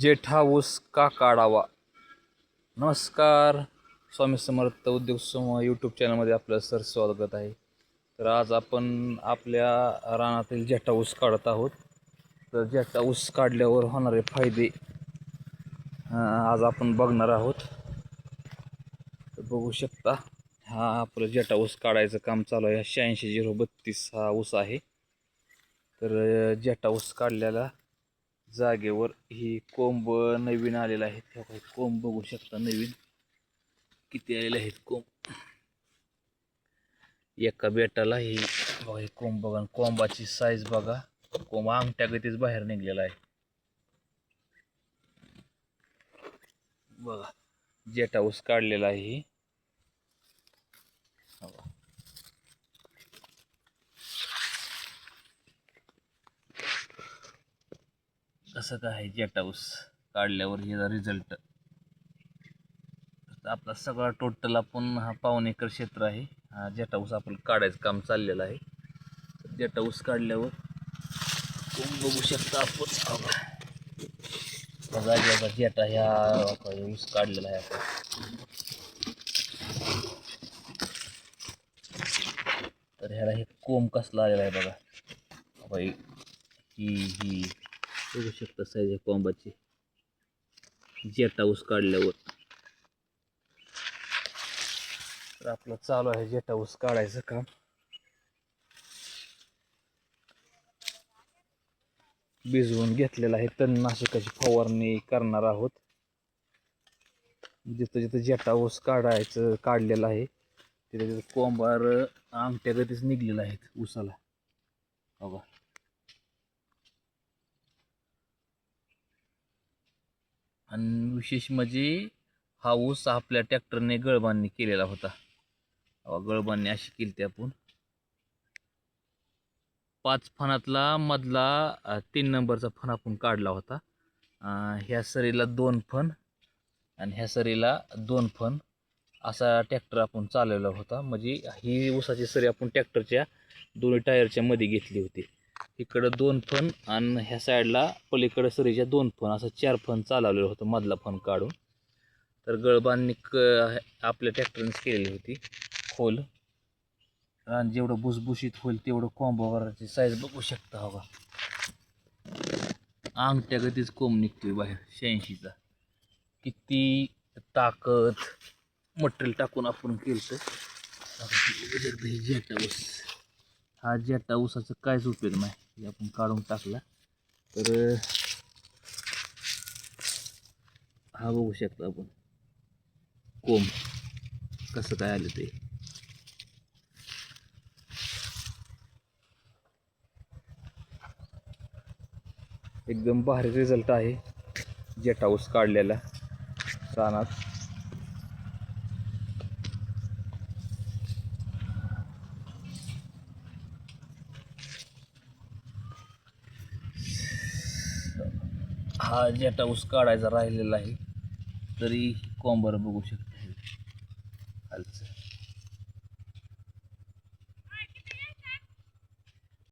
जेठा ऊस का काढावा. नमस्कार. स्वामी समर्थ उद्योग समूह यूट्यूब चॅनलमध्ये आपलं सर स्वागत आहे. तर आज आपण आपल्या रानातील जेठा ऊस काढत आहोत. तर जेठा ऊस काढल्यावर होणारे फायदे आज आपण बघणार आहोत. तर बघू शकता हा आपलं जेठा ऊस काढायचं काम चालू आहे. शहाऐंशी झिरो बत्तीस हा ऊस आहे. तर जेठा ऊस काढलेला जागेवर ही कोंब नवीन आलेला आहेत त्या काही कोंब बघू शकता नवीन. किती आलेले आहेत कोंब? एका बेटाला ही बघा हे कोंब बघा आणि कोंबाची साईज बघा. कोंब आमट्या गतीच बाहेर निघलेला आहे. बघा जेटा ऊस काढलेला आहे कसं काय आहे जेटाऊस काढल्यावर ह्याचा रिझल्ट आपला सगळा टोटल आपण हा पावन एकर क्षेत्र आहे. हा जेटाऊस आपण काढायचं काम चाललेलं आहे. तर काढल्यावर कोण बघू शकता आपण? जागेचा जेटा ह्या ऊस काढलेला आहे आपण. तर ह्याला हे कोंब कसला आलेला आहे बघा. बाई ही ही. बघू शकता साईज कोंबाची. जेटा ऊस काढल्यावर. तर आपलं चालू आहे जेटा ऊस काढायचं काम. भिजवून घेतलेलं आहे. तणनाशकाची फवारणी करणार आहोत. जिथं जिथं जेटा ऊस काढायचं काढलेलं आहे तिथं तिथं कोंबार आमट्या गतीच निघलेलं आहेत ऊसाला. बघा. आणि विशेष म्हणजे हा ऊस आपल्या ट्रॅक्टरने गळबांनी केलेला होता. गळबांनी अशी केली ती आपण. पाच फणातला मधला तीन नंबरचा फण आपण काढला होता. ह्या सरीला दोन फण आणि ह्या सरीला दोन फण असा ट्रॅक्टर आपण चालवला होता. म्हणजे ही ऊसाची सरी आपण ट्रॅक्टरच्या दोन्ही टायरच्या मध्ये घेतली होती. इकडं दोन फण आणि ह्या साईडला पलीकडं सरीच्या दोन फण असं चार फण चालवलेलं होतं मधला फण काढून. तर गळबांनी क आपल्या ट्रॅक्टरनेच केलेली होती खोल. आणि जेवढं भुसभुशीत होईल तेवढं कोंबावरची साईज बघू शकता हवा. अंगठ्या गतीच कोंब निघतोय बाहेर शहाऐंशीचा. किती ताकद मटेरियल टाकून आपण केलं जेटा ऊस. हा जेटा ऊसाचा काहीच उपयोग नाही. हे आपण काढून टाकला. तर हा बघू शकता आपण. कोंब कसं काय आलं ते. एकदम भारी रिझल्ट आहे. जेट हाऊस काढलेला. रानात. हा जेट हाऊस काढायचा राहिलेला आहे. तरी कॉम्बर बघू शकता. खालचं.